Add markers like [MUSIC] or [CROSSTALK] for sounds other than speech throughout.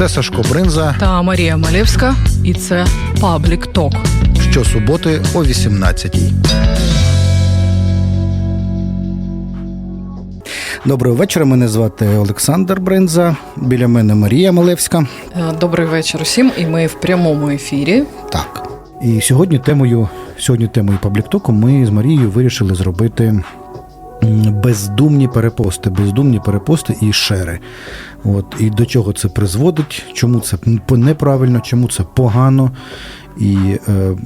Це Сашко Бринза Та Марія Малєвська, і це Паблік Ток. щосуботи о 18-й. Доброго вечора. Мене звати Олександр Бринза. Біля мене Марія Малевська. Е, Добрий вечір усім, і ми в прямому ефірі. Так. І сьогодні темою, сьогодні темою пабліктоку ми з Марією вирішили зробити бездумні перепости, бездумні перепости і шери. От і до чого це призводить, чому це неправильно, чому це погано. І е,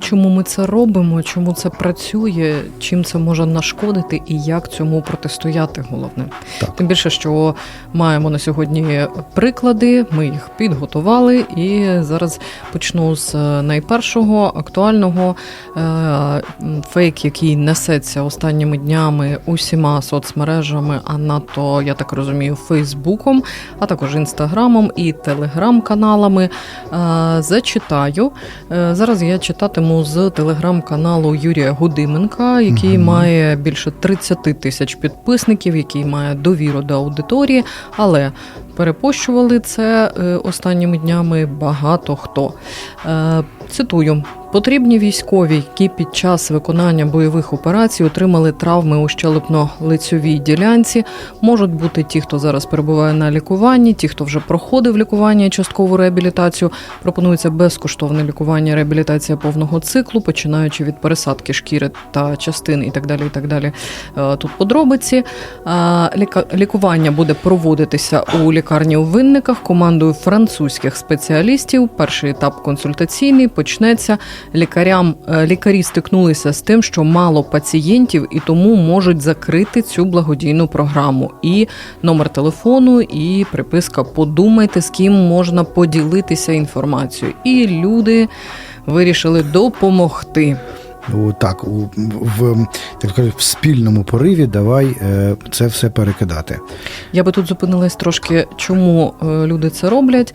Чому ми це робимо? Чому це працює? Чим це може нашкодити, і як цьому протистояти? Головне, Так. тим більше, що маємо на сьогодні приклади. Ми їх підготували, і зараз почну з е, найпершого актуального е, фейк, який несеться останніми днями усіма соцмережами, а надто я так розумію, Фейсбуком, а також інстаграмом і телеграм-каналами. Е, Зачитаю. Зараз я читатиму з телеграм-каналу Юрія Гудименка, який Мгм. має більше 30 тисяч підписників, який має довіру до аудиторії, але перепощували це е, останніми днями багато хто. Е, Цитую. Потрібні військові, які під час виконання бойових операцій отримали травми у щелепно-лицьовій ділянці. Можуть бути ті, хто зараз перебуває на лікуванні, ті, хто вже проходив лікування і часткову реабілітацію. Пропонується безкоштовне лікування, реабілітація повного циклу, починаючи від пересадки шкіри та частин і так далі. І так далі. Е, Тут подробиці. Лікування буде проводитися у лікарні у винниках командою французьких спеціалістів. Перший етап консультаційний почнеться. Лікарям е, лікарі стикнулися з тим, що мало пацієнтів і тому можуть закрити цю благодійну програму. І номер телефону, і приписка Подумайте, з ким можна поділитися інформацією. І люди вирішили допомогти. У- так, у, в, так кажуть, в спільному пориві давай е, це все перекидати. Я би тут зупинилась трошки, чому е, люди це роблять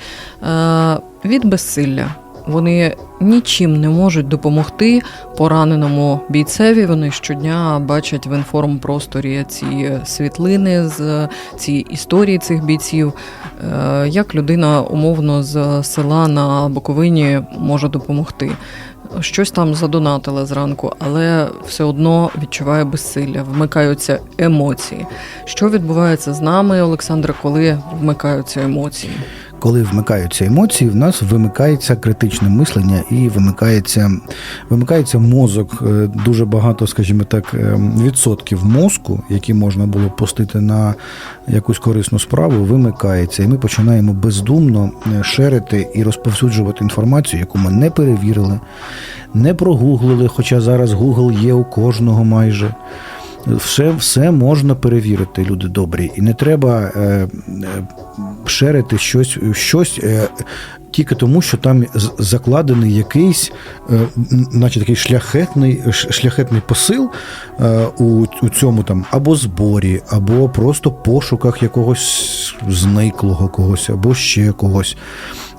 Е, від безсилля. Вони нічим не можуть допомогти пораненому бійцеві. Вони щодня бачать в інформпросторі ці світлини з ці історії цих бійців. Як людина умовно з села на Буковині може допомогти? Щось там задонатила зранку, але все одно відчуває безсилля, вмикаються емоції. Що відбувається з нами, Олександре, коли вмикаються емоції? Коли вмикаються емоції, в нас вимикається критичне мислення і вимикається, вимикається мозок. Е, Дуже багато, скажімо так, е, відсотків мозку, які можна було пустити на якусь корисну справу, вимикається. І ми починаємо бездумно е, шерити і розповсюджувати інформацію, яку ми не перевірили, не прогуглили, хоча зараз Google є у кожного майже. Все, все можна перевірити, люди добрі, і не треба е, е, шерити щось, щось е, тільки тому, що там закладений якийсь, е, наче такий шляхетний, шляхетний посил е, у, у цьому там або зборі, або просто пошуках якогось зниклого когось, або ще когось.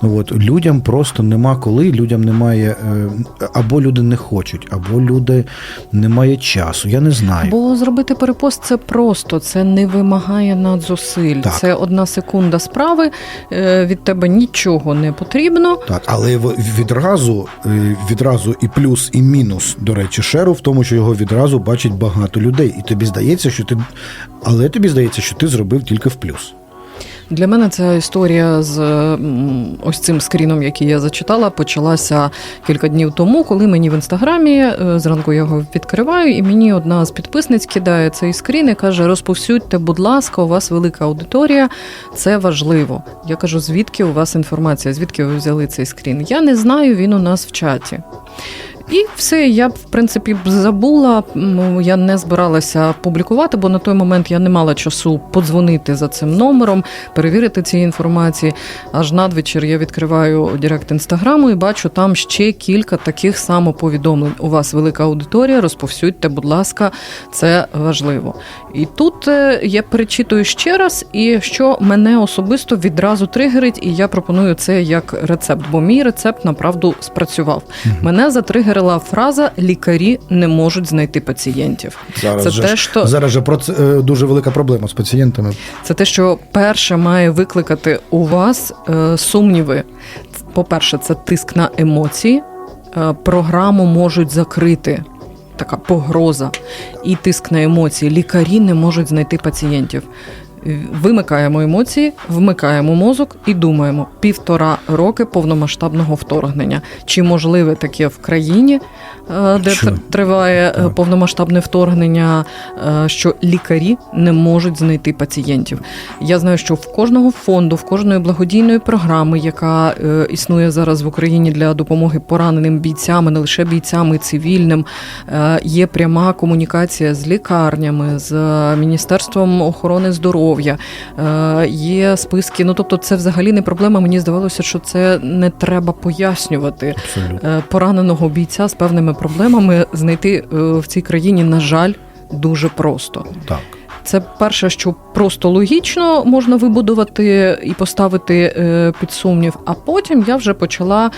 От людям просто нема коли, людям немає, е, або люди не хочуть, або люди немає часу. Я не знаю. Бо зробити перепост це просто, це не вимагає надзусиль. Так. Це одна секунда справи. Від тебе нічого не потрібно. Так, але відразу, е, відразу і плюс, і мінус, до речі, шеру в тому, що його відразу бачить багато людей. І тобі здається, що ти. Але тобі здається, що ти зробив тільки в плюс. Для мене ця історія з ось цим скріном, який я зачитала, почалася кілька днів тому, коли мені в інстаграмі е, зранку я його відкриваю, і мені одна з підписниць кидає цей скрін і каже: розповсюдьте, будь ласка, у вас велика аудиторія, це важливо. Я кажу, звідки у вас інформація? Звідки ви взяли цей скрін? Я не знаю, він у нас в чаті. І все, я в принципі забула. Я не збиралася публікувати, бо на той момент я не мала часу подзвонити за цим номером, перевірити ці інформації. Аж надвечір я відкриваю Директ інстаграму і бачу там ще кілька таких самоповідомлень. У вас велика аудиторія, розповсюдьте, будь ласка, це важливо. І тут е, я перечитую ще раз, і що мене особисто відразу тригерить, і я пропоную це як рецепт, бо мій рецепт направду спрацював. Мене затригерила фраза лікарі не можуть знайти пацієнтів. Зараз Це же те, що зараз же про це е, дуже велика проблема з пацієнтами. це те, що перше має викликати у вас е, сумніви. По-перше, це тиск на емоції. Програму можуть закрити. Така погроза і тиск на емоції. Лікарі не можуть знайти пацієнтів. Вимикаємо емоції, вмикаємо мозок і думаємо півтора роки повномасштабного вторгнення. Чи можливе таке в країні, е, де тр- триває е, Так. повномасштабне вторгнення, е, що лікарі не можуть знайти пацієнтів? Я знаю, що в кожного фонду, в кожної благодійної програми, яка існує зараз в Україні для допомоги пораненим бійцям, не лише бійцям, і цивільним, є пряма комунікація з лікарнями, з Міністерством охорони здоров'я. Е, Є списки. Ну тобто, це взагалі не проблема. Мені здавалося, що це не треба пояснювати. Абсолютно. Е, Пораненого бійця з певними проблемами знайти е, в цій країні, на жаль, дуже просто. Так. Це перше, що просто логічно можна вибудувати і поставити під сумнів. А потім я вже почала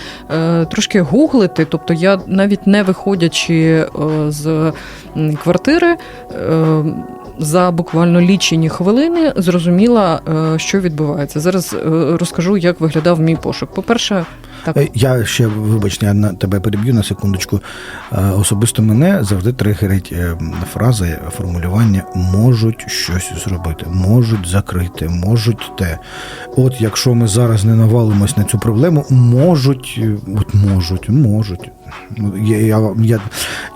трошки гуглити. Тобто я навіть не виходячи з квартири. За буквально лічені хвилини зрозуміла, е, що відбувається. Зараз е, розкажу, як виглядав мій пошук. По-перше, так Е, Я ще, вибач, я на тебе переб'ю на секундочку. Е, Особисто мене завжди тригерить е, фрази, формулювання можуть щось зробити, можуть закрити, можуть те. От якщо ми зараз не навалимось на цю проблему, можуть, от можуть, можуть. Ну, Я, я, я,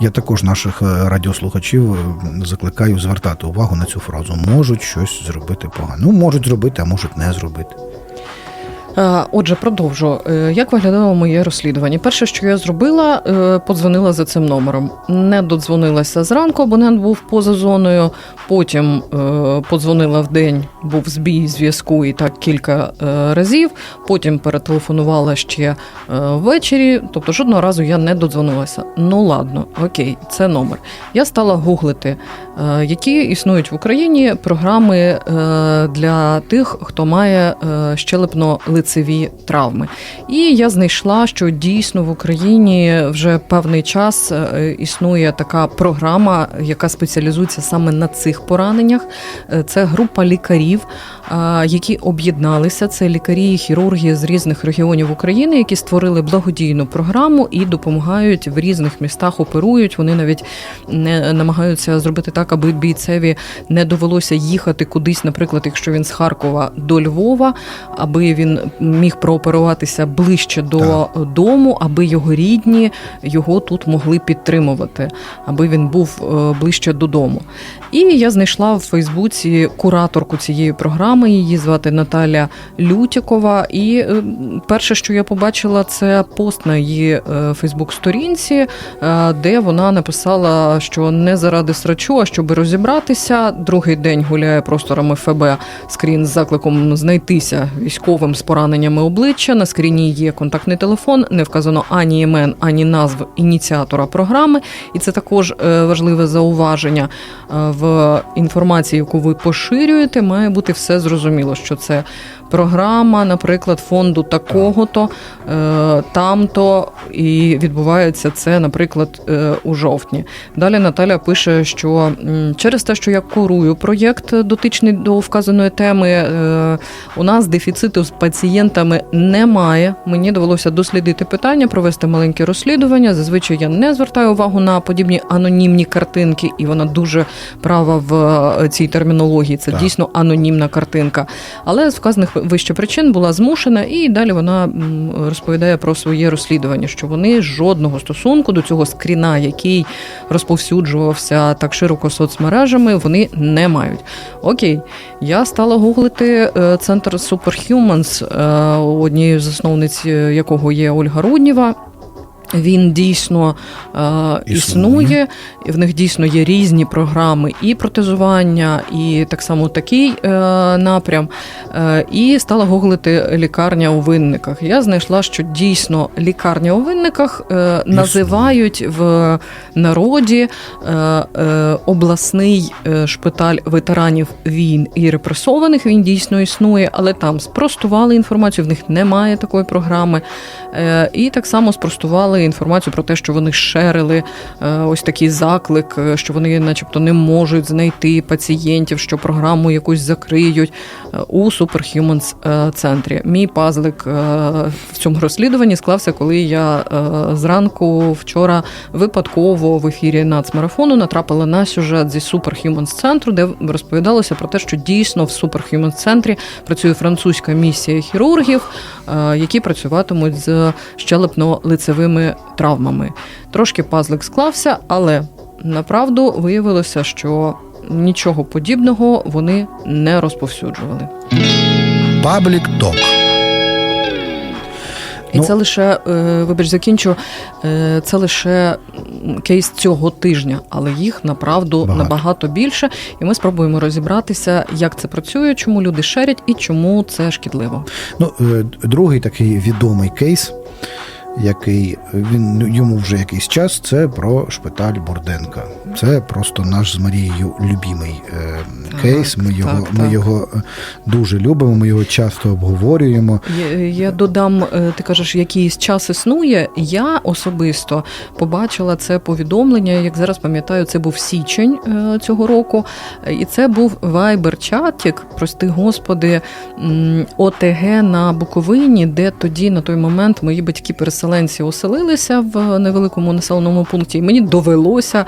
я також наших радіослухачів закликаю звертати увагу на цю фразу. Можуть щось зробити погано. Ну, можуть зробити, а можуть не зробити. Е, Отже, продовжу. Е, Як виглядало моє розслідування? Перше, що я зробила, е, подзвонила за цим номером. Не додзвонилася зранку, абонент був поза зоною. Потім подзвонила в день, був збій зв'язку і так кілька разів. Потім перетелефонувала ще ввечері. Тобто жодного разу я не додзвонилася. Ну ладно, окей, це номер. Я стала гуглити, які існують в Україні програми для тих, хто має щелепно е, щелепно-лицеві травми. І я знайшла, що дійсно в Україні вже певний час е, існує така програма, яка спеціалізується саме на цих пораненнях. Е, Це група лікарів, які об'єдналися. Це лікарі і хірурги з різних регіонів України, які створили благодійну програму і допомагають в різних містах, оперують. Вони навіть не намагаються зробити так, аби бійцеві не довелося їхати кудись, наприклад, якщо він з Харкова до Львова, аби він міг прооперуватися ближче до дому, аби його рідні його тут могли підтримувати, аби він був е, ближче додому. І я знайшла в Фейсбуці кураторку цієї програми. Її звати Наталя Лютікова. І е, перше, що я побачила, це пост на її Фейсбук-сторінці, е, де вона написала, що не заради срачу, а щоб розібратися. Другий день гуляє просторами ФБ скрін з закликом знайтися військовим з пораненнями обличчя. На скріні є контактний телефон, не вказано ані імен, ані назв ініціатора програми. І це також е, важливе зауваження в інформації, яку ви поширюєте, має бути все зрозуміло, що це програма, наприклад, фонду такого-то, е, там-то, і відбувається це, наприклад, е, у жовтні. Далі Наталя пише, що через те, що я курую проєкт дотичний до вказаної теми, е, у нас дефіциту з пацієнтами немає. Мені довелося дослідити питання, провести маленьке розслідування. Зазвичай я не звертаю увагу на подібні анонімні картинки, і вона дуже права в цій термінології. Це Так. дійсно анонімна картинка. Але з вказаних вище причин була змушена, і далі вона розповідає про своє розслідування, що вони жодного стосунку до цього скріна, який розповсюджувався так широко соцмережами, вони не мають. Окей, я стала гуглити е, центр Superhumans, е, однією з засновниць е, якого є Ольга Рудніва. Він дійсно е, існує, і в них дійсно є різні програми і протезування, і так само такий е, напрям. Е, і стала гуглити лікарня у винниках. Я знайшла, що дійсно лікарня у винниках е, називають в народі е, е, обласний е, шпиталь ветеранів війн і репресованих. Він дійсно існує, але там спростували інформацію. В них немає такої програми. Е, І так само спростували інформацію про те, що вони шерили е, ось такий заклик, е, що вони, начебто, не можуть знайти пацієнтів, що програму якусь закриють е, у Superhumans центрі. Мій пазлик в цьому розслідуванні склався, коли я зранку вчора випадково в ефірі нацмарафону натрапила на сюжет зі Superhumans центру, де розповідалося про те, що дійсно в Superhumans центрі працює французька місія хірургів, які працюватимуть з щелепно-лицевими травмами. Трошки пазлик склався, але направду виявилося, що нічого подібного вони не розповсюджували. Паблік ток. І Ну- це лише, е, вибач, закінчу, е, це лише кейс цього тижня, але їх направду Багато. набагато більше. І ми спробуємо розібратися, як це працює, чому люди шерять і чому це шкідливо. Ну, е, другий такий відомий кейс, який він йому вже якийсь час, це про шпиталь Бурденка. Це просто наш з Марією любімий е, кейс. Ми його, так, ми його е, дуже любимо, ми його часто обговорюємо. Я, я додам, е, ти кажеш, якийсь час існує. Я особисто побачила це повідомлення. Як зараз пам'ятаю, це був січень е, цього року, і це був вайбер-чатік, прости господи, ОТГ на Буковині, де тоді на той момент мої батьки-переселенці оселилися в невеликому населеному пункті. І мені довелося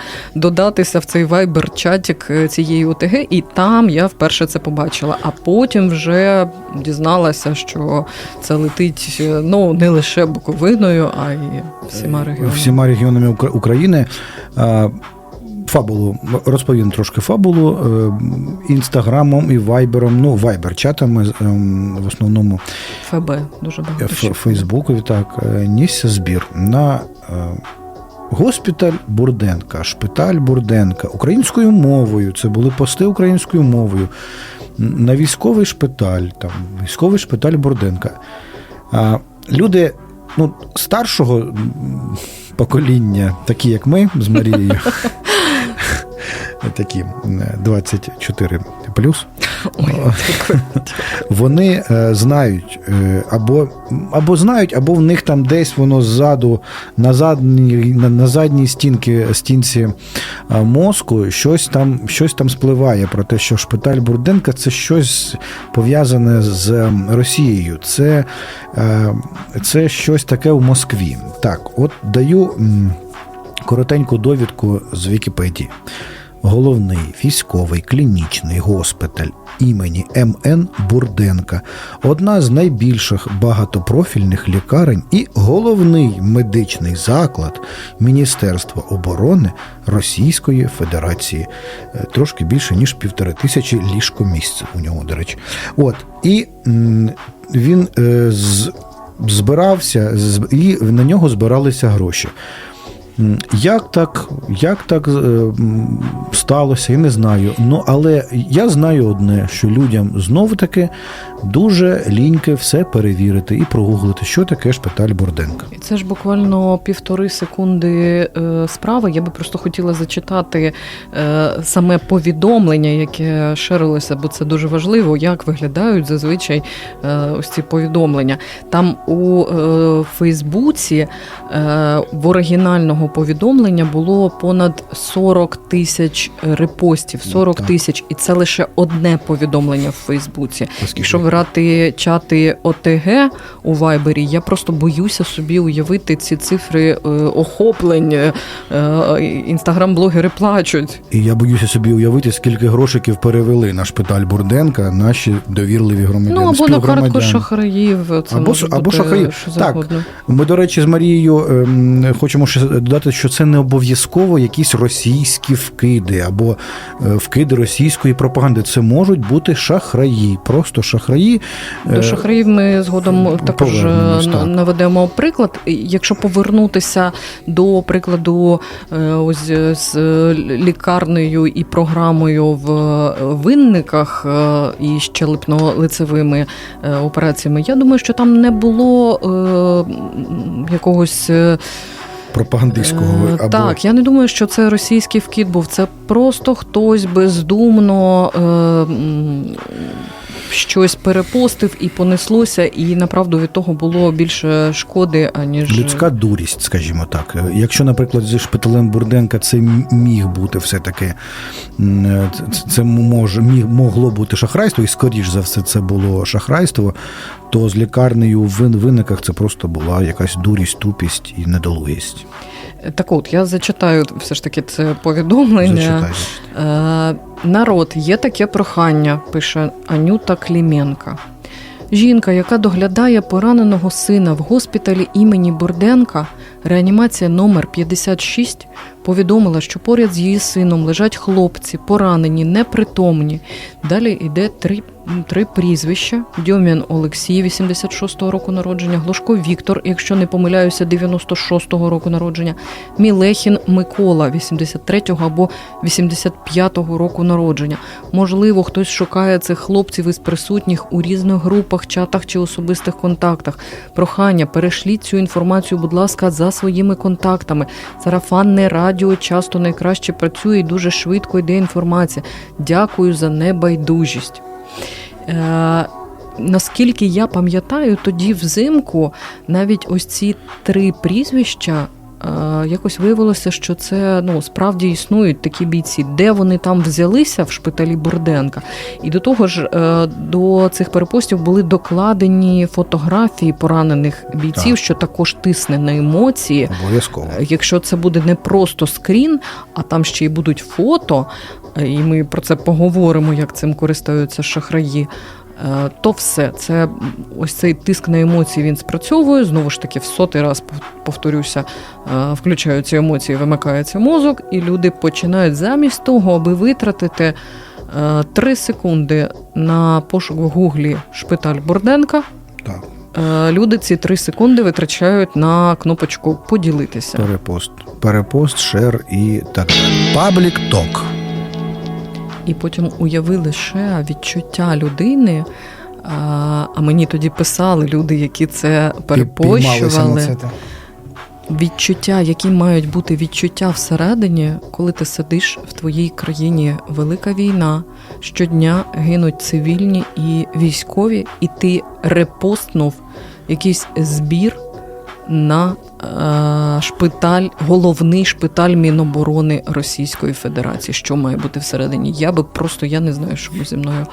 додатися в цей вайбер-чатік е, цієї ОТГ, і там я вперше це побачила. А потім вже дізналася, що це летить е, ну не лише Буковиною, а й всіма регіонами. всіма регіонами України. Фабулу розповім трошки фабулу е, інстаграмом і вайбером. Ну, вайбер-чатами е, в основному ФБ дуже багато. Фейсбуку. Так е, нісся збір на е, госпіталь Бурденка, шпиталь Бурденка українською мовою. Це були пости українською мовою. На військовий шпиталь, там військовий шпиталь Бурденка. А, люди ну, старшого покоління, такі як ми з Марією. [LAUGHS] Такі е, 24 плюс. [LAUGHS] Вони е, знають е, або, або знають, або в них там десь воно ззаду на задній, на, задній стінки, стінці е, мозку щось там, щось там спливає про те, що шпиталь Бурденка це щось пов'язане з Росією. Це, це щось таке в Москві. Так, от даю коротеньку довідку з Вікіпедії. Головний військовий клінічний госпіталь імені МН Бурденка, одна з найбільших багатопрофільних лікарень і головний медичний заклад Міністерства оборони Російської Федерації. Е, Трошки більше ніж півтори тисячі ліжкомісць у нього, до речі. От і він е, з, збирався і на нього збиралися гроші. Як так, як так е, сталося, я не знаю. Ну, але я знаю одне, що людям знову таки дуже ліньки все перевірити і прогуглити, що таке шпиталь Бурденка. І це ж буквально півтори секунди е, справи. Я би просто хотіла зачитати е, саме повідомлення, яке ширилося, бо це дуже важливо, як виглядають зазвичай е, ось ці повідомлення. Там у Фейсбуці в оригінального повідомлення було понад 40 тисяч репостів, 40 тисяч, і це лише одне повідомлення в Фейсбуці. Якщо брати чати ОТГ у Вайбері, я просто боюся собі уявити ці цифри е, охоплень. Е, інстаграм-блогери плачуть. І я боюся собі уявити, скільки грошиків перевели на шпиталь Бурденка наші довірливі громадяни. Ну або на картку шахраїв. Це Або може або бути шахраїв. що Так. Ми, до речі, з Марією ем, хочемо ще додати, що це не обов'язково якісь російські вкиди або е, вкиди російської пропаганди. Це можуть бути шахраї, просто шахраї. До Е, шахраїв ми згодом також е, наведемо приклад. Якщо повернутися до прикладу, е, ось з лікарнею і програмою в винниках і щелепно-лицевими е, операціями, я думаю, що там не було якогось. пропагандистського або Так, я не думаю, що це російський вкид був. Це просто хтось бездумно е, щось перепостив і понеслося, і направду від того було більше шкоди, аніж Людська дурість, скажімо так. Якщо, наприклад, зі шпиталем Бурденка це міг бути все-таки, це може, міг, могло бути шахрайство, і скоріш за все це було шахрайство, то з лікарнею в виниках це просто була якась дурість, тупість і недолугість. Так от я зачитаю все ж таки це повідомлення. Зачитай. Е, народ, є таке прохання, пише Анюта Кліменка. Жінка, яка доглядає пораненого сина в госпіталі імені Бурденка, реанімація номер 56, повідомила, що поряд з її сином лежать хлопці, поранені, непритомні. Далі йде три, три прізвища: Дьомін Олексій, 86-го року народження, Глушко Віктор, якщо не помиляюся, 96-го року народження, Мілехін Микола, 83-го або 85-го року народження. Можливо, хтось шукає цих хлопців із присутніх у різних групах, чатах чи особистих контактах. Прохання, перешліть цю інформацію, будь ласка, за своїми контактами. Сарафанне радіо часто найкраще працює і дуже швидко йде інформація. Дякую за небайдужість. Е, наскільки я пам'ятаю, тоді взимку навіть ось ці три прізвища. е, Якось виявилося, що це ну справді існують такі бійці, де вони там взялися в шпиталі Бурденка. І до того ж, е, до цих перепостів були докладені фотографії поранених бійців, Так. що також тисне на емоції. Обов'язково. Якщо це буде не просто скрін, а там ще й будуть фото, е, і ми про це поговоримо, як цим користуються шахраї. е, То все це ось цей тиск на емоції він спрацьовує. Знову ж таки, в сотий раз повторюся, е, включаються емоції, вимикається мозок, і люди починають замість того, аби витратити е, три секунди на пошук в гуглі шпиталь Бурденка. Так, Люди ці три секунди витрачають на кнопочку поділитися. перепост. Перепост, шер і так. Паблік ток. І потім уяви лише відчуття людини. А, а мені тоді писали люди, які це перепощували. Відчуття, які мають бути відчуття всередині, коли ти сидиш в твоїй країні велика війна, щодня гинуть цивільні і військові, і ти репостнув якийсь збір на шпиталь, головний шпиталь Міноборони Російської Федерації. Що має бути всередині? Я би просто я не знаю, що зі мною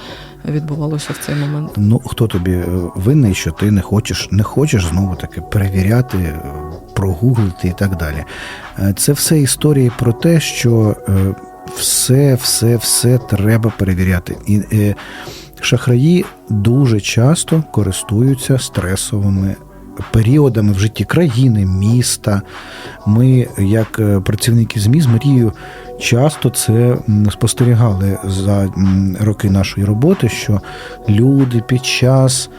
відбувалося в цей момент. Ну, хто тобі е, винний, що ти не хочеш, не хочеш знову таки перевіряти, е, прогуглити і так далі. Е, Це все історії про те, що е, все, все, все треба перевіряти. І е, шахраї дуже часто користуються стресовими. Періодами в житті країни, міста. Ми, як е, працівники ЗМІ з Марією, часто це спостерігали за роки нашої роботи, що люди під час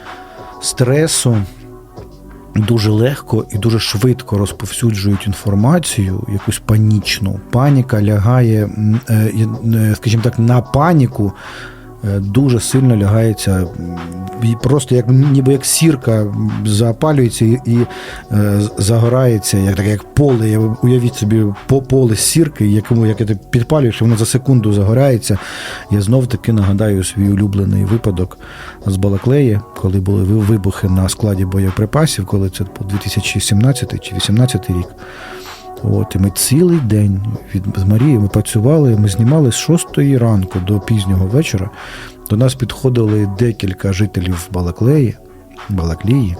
стресу дуже легко і дуже швидко розповсюджують інформацію, якусь панічну. Паніка лягає, е, е, скажімо так, на паніку. Дуже сильно лягається, просто як ніби як сірка запалюється і, і е, загорається, як таке, як поле. Я уявіть собі по поле сірки, якому як ти підпалюєш, воно за секунду загорається. Я знов таки нагадаю свій улюблений випадок з Балаклеї, коли були вибухи на складі боєприпасів, коли це був 2017 чи 2018 рік. От, і ми цілий день від з Марією ми працювали, ми знімали з 6 ранку до пізнього вечора. До нас підходили декілька жителів Балаклеї, Балаклії,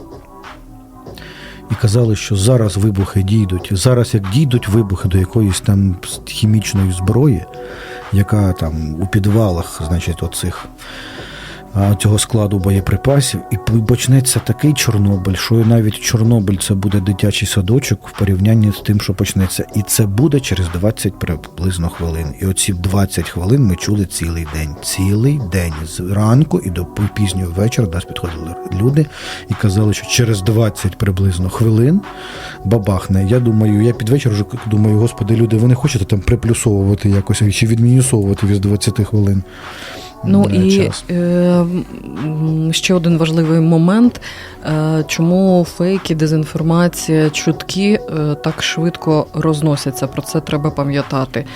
і казали, що зараз вибухи дійдуть. Зараз, як дійдуть вибухи до якоїсь там хімічної зброї, яка там у підвалах, значить, оцих цього складу боєприпасів, і почнеться такий Чорнобиль, що навіть Чорнобиль це буде дитячий садочок в порівнянні з тим, що почнеться. І це буде через 20 приблизно хвилин. І оці 20 хвилин ми чули цілий день. Цілий день з ранку і до пізнього вечора нас підходили люди і казали, що через 20 приблизно хвилин бабахне. Я думаю, я під вечір вже думаю, господи, люди, ви не хочете там приплюсовувати якось чи відмінусовувати від 20 хвилин. Ну і час. е, ще один важливий момент, е, чому фейки, дезінформація, чутки е, так швидко розносяться. Про це треба пам'ятати. Е,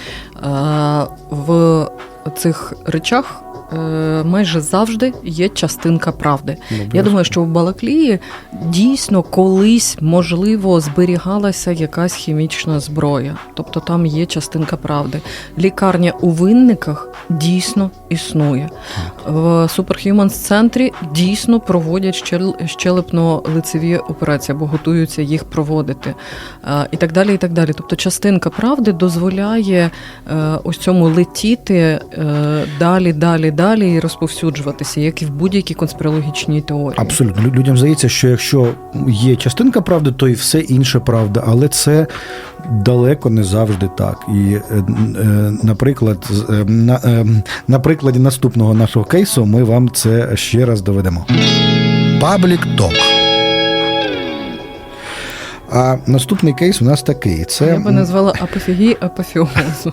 в цих речах е, майже завжди є частинка правди. Я думаю, що в Балаклії дійсно колись можливо зберігалася якась хімічна зброя, тобто там є частинка правди. Лікарня у винниках дійсно існує. В Superhumans центрі дійсно проводять щелепно-лицеві операції або готуються їх проводити. Е, І так далі. І так далі. Тобто частинка правди дозволяє е, ось цьому летіти далі, далі, далі і розповсюджуватися, як і в будь-якій конспірологічній теорії. Абсолютно. Людям здається, що якщо є частинка правди, то і все інше правда. Але це далеко не завжди так. І, е, е, наприклад, е, на, е, на прикладі наступного нашого кейсу ми вам це ще раз доведемо. Паблік ток. А наступний кейс у нас такий: це Я би назвала апофігії апофеозу.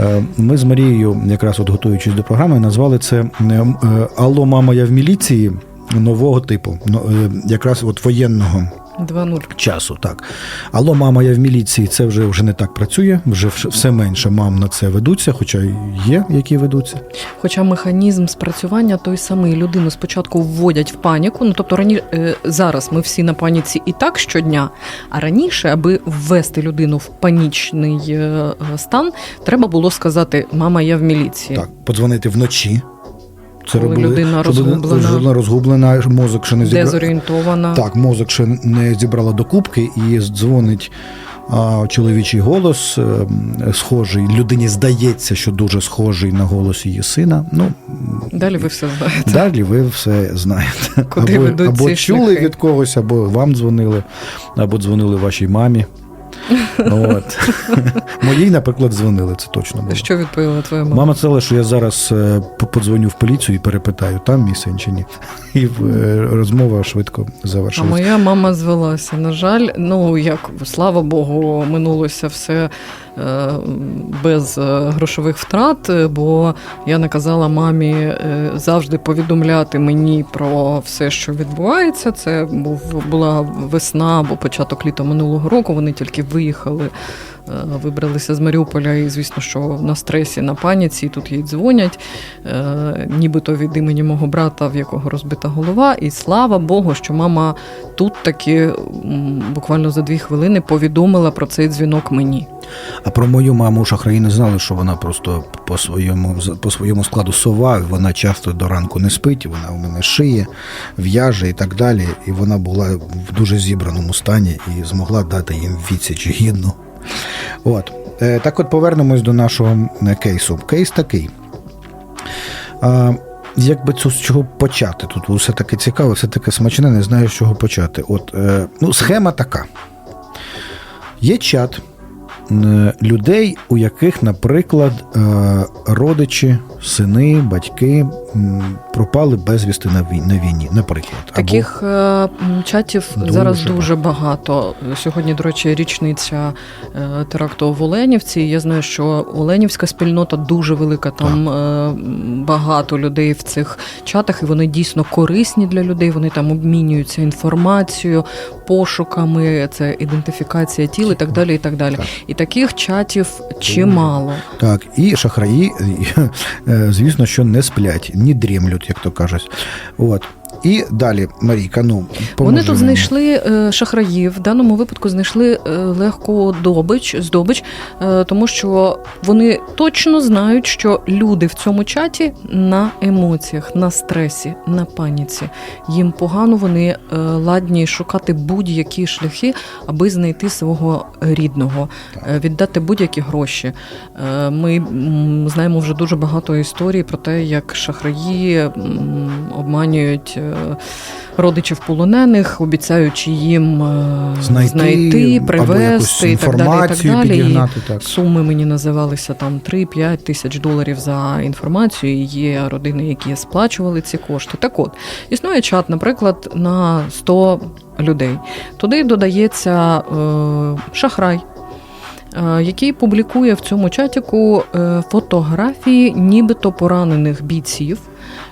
Е, Ми з Марією, якраз от готуючись до програми, назвали це е, е, Алло, мама, я в міліції нового типу, якраз от воєнного 2-0. часу. Так. Алло, мама, я в міліції. Це вже вже не так працює. Вже все менше мам на це ведуться, хоча є, які ведуться. Хоча механізм спрацювання той самий людину спочатку вводять в паніку. Ну тобто рані... е, зараз ми всі на паніці і так щодня. А раніше, аби ввести людину в панічний е, стан, треба було сказати: Мама, я в міліції. Так, подзвонити вночі. Це Коли людина щоб людина- розгублена. людина розгублена, мозок ще не зібрав. Дезорієнтована. Так, мозок ще не зібрала до кубки і дзвонить а, чоловічий голос, е, схожий. Людині здається, що дуже схожий на голос її сина. Ну, Далі ви все знаєте. далі ви все знаєте. Куди або або ці чули шляхи? від когось, або вам дзвонили, або дзвонили вашій мамі. От. [LAUGHS] Моїй, наприклад, дзвонили, це точно було. Що відповіла твоя мама? Мама сказала, що я зараз е, подзвоню в поліцію і перепитаю, там мій син чи ні. І е, розмова швидко А завершилася. моя мама звелася. На жаль, ну як слава Богу, минулося все без е, грошових втрат, е, бо я наказала мамі е, завжди повідомляти мені про все, що відбувається. Це був була весна або початок літа минулого року. Вони тільки виїхали. Е, Вибралися з Маріуполя, і звісно, що на стресі, на паніці, і тут їй дзвонять, е, нібито від імені мого брата, в якого розбита голова. І слава Богу, що мама тут таки буквально за дві хвилини повідомила про цей дзвінок мені. А про мою маму шахраї не знали, що вона просто по своєму по своєму складу сова. Вона часто до ранку не спить, вона у мене шиє, в'яже і так далі. І вона була в дуже зібраному стані і змогла дати їм відсіч гідну. От. Е, Так от повернемось до нашого е, кейсу. Кейс такий. Як би це з чого почати? Тут все таке цікаве, все таке смачне, не знаю, з чого почати. От, е, ну, схема така. Є чат людей, у яких, наприклад, е, родичі, сини, батьки пропали безвісти на вій- на війні, наприклад. Таких е, м, чатів Дуже зараз дуже багато. Сьогодні, до речі, річниця е, теракту в Оленівці. Я знаю, що Оленівська спільнота дуже велика. Там е, багато людей в цих чатах, і вони дійсно корисні для людей. Вони там обмінюються інформацією, пошуками, це ідентифікація тіл і так далі. І так далі. Так. І таких чатів чимало. Так, і шахраї, [LAUGHS] е, звісно, що не сплять, ні дрімлють, як то кажуть. От. І далі, Марійка, ну Вони тут мені. знайшли е, шахраїв. В даному випадку знайшли е, легку добич, здобич, е, тому що вони точно знають, що люди в цьому чаті на емоціях, на стресі, на паніці. Їм погано вони ладні шукати будь-які шляхи, аби знайти свого рідного, віддати будь-які гроші. Ми знаємо вже дуже багато історій про те, як шахраї обманюють родичів полонених, обіцяючи їм е, знайти, знайти привезти і так далі. І так далі. І підігнати. Так. Суми мені називалися там 3-5 тисяч доларів за інформацію. і Є родини, які сплачували ці кошти. Так от існує чат, наприклад, на 100 людей. Туди додається е, шахрай. е, Який публікує в цьому чатіку е, фотографії нібито поранених бійців,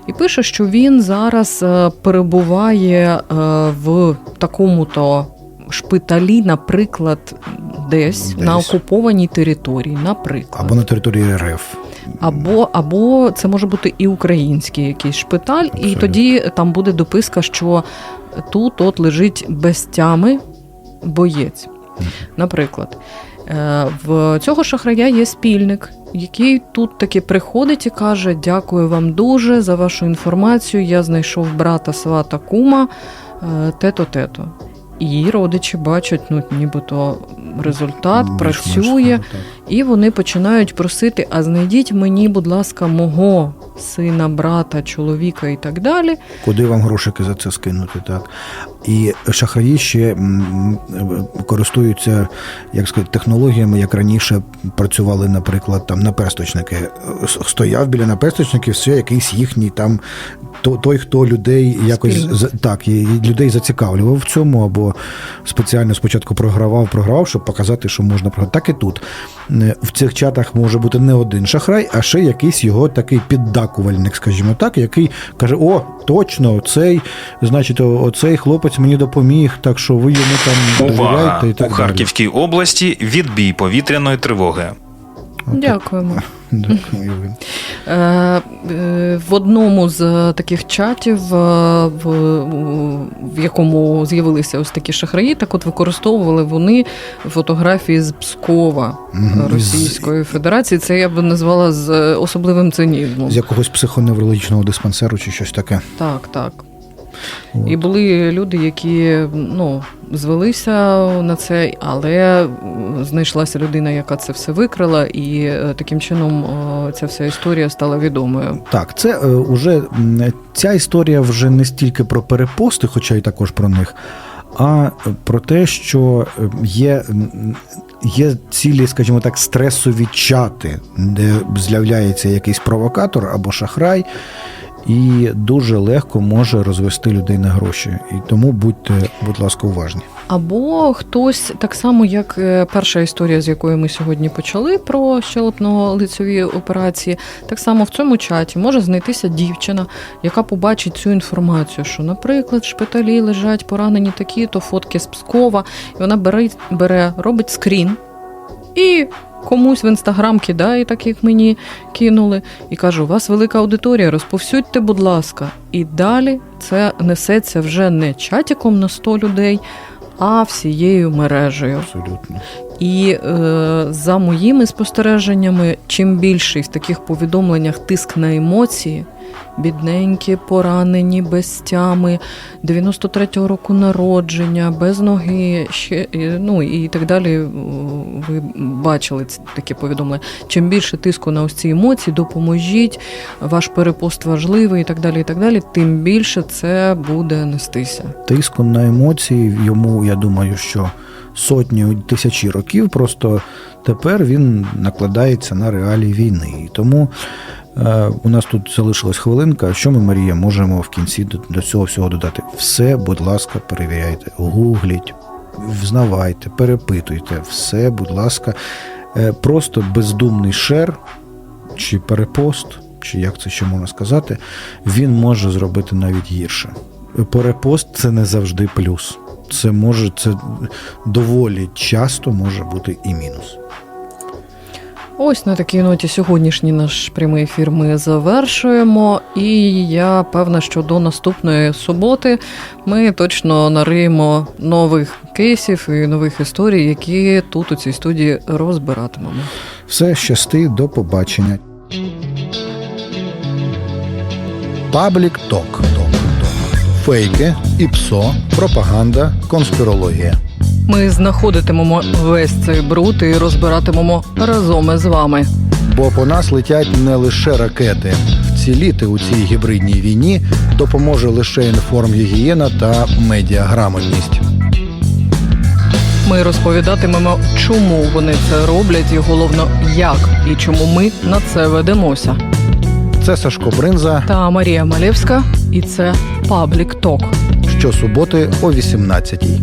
і пише, що він зараз е, перебуває е, в такому-то шпиталі, наприклад, десь, Десь. на окупованій території, наприклад. Або на території РФ. Або, або це може бути і український якийсь шпиталь, і тоді там буде дописка, що тут от лежить без тями боєць. Наприклад, в цього шахрая є спільник, який тут таки приходить і каже: Дякую вам дуже за вашу інформацію. Я знайшов брата свата кума, тето те-то, те-то. І родичі бачать, ну нібито результат Більш-менш, працює. так. І вони починають просити: а знайдіть мені, будь ласка, мого сина, брата, чоловіка і так далі. Куди вам грошики за це скинути, так? І шахраї ще користуються, як сказати, технологіями, як раніше працювали, наприклад, там наперсточники. Стояв біля наперсточників, все якийсь їхній там то- той, хто людей якось так, і людей зацікавлював в цьому, або спеціально спочатку програвав, програвав, щоб показати, що можна програти. Так і тут. В цих чатах може бути не один шахрай, а ще якийсь його такий піддакувальник, скажімо так, який каже: О, точно, цей, значить, оцей хлопець мені допоміг, так що ви йому там Увага! і так У. Харківській області відбій повітряної тривоги. Дякуємо. Дякую. Е, е, В одному з таких чатів, е, в, якому з'явилися ось такі шахраї, так от використовували вони фотографії з Пскова Російської Федерації. Це я б назвала з особливим цинізмом. З якогось психоневрологічного диспансеру чи щось таке. Так, так. І були люди, які ну, звелися на це, але знайшлася людина, яка це все викрила, і е, таким чином е, ця вся історія стала відомою. Так, це е, уже м, ця історія вже не стільки про перепости, хоча й також про них, а про те, що е, є, є цілі, скажімо так, стресові чати, де з'являється якийсь провокатор або шахрай. І дуже легко може розвести людей на гроші. І тому будьте, будь ласка, уважні. Або хтось, так само як е, перша історія, з якої ми сьогодні почали про щелепно-лицеві операції, так само в цьому чаті може знайтися дівчина, яка побачить цю інформацію, що, наприклад, в шпиталі лежать поранені такі, то фотки з Пскова, і вона бере, бере робить скрін і. Комусь в інстаграм кидає, так як мені кинули, і кажу: у вас велика аудиторія, розповсюдьте, будь ласка. І далі це несеться вже не чатіком на 100 людей, а всією мережею. Абсолютно. І е, за моїми спостереженнями, чим більший в таких повідомленнях тиск на емоції, бідненькі, поранені, без тями, 93-го року народження, без ноги, ще ну і так далі. Ви бачили ці такі повідомлення. Чим більше тиску на ось ці емоції, допоможіть, ваш перепост важливий і так далі, і так далі, тим більше це буде нестися. тиску на емоції йому, я думаю, що сотні тисячі років, просто тепер він накладається на реалії війни. І тому у нас тут залишилась хвилинка. Що ми, Марія, можемо в кінці до, до цього всього додати? Все, будь ласка, перевіряйте, гугліть, взнавайте, перепитуйте, все, будь ласка, Е, просто бездумний шер чи перепост. Чи як це ще можна сказати, він може зробити навіть гірше перепост це не завжди плюс. Це може, це доволі часто може бути і мінус. Ось на такій ноті сьогоднішній наш прямий ефір ми завершуємо. І я певна, що до наступної суботи ми точно нариємо нових кейсів і нових історій, які тут у цій студії розбиратимемо. Все, щасти, до побачення. Паблік ток. Фейки, ІПСО, пропаганда, конспірологія. Ми знаходитимемо весь цей бруд і розбиратимемо разом із вами. Бо по нас летять не лише ракети. Вціліти у цій гібридній війні допоможе лише інформгігієна та медіаграмотність. Ми розповідатимемо, чому вони це роблять, і головно, як і чому ми на це ведемося. Це Сашко Бринза Та Марія Малєвська, і це Паблік Ток. щосуботи о 18-й.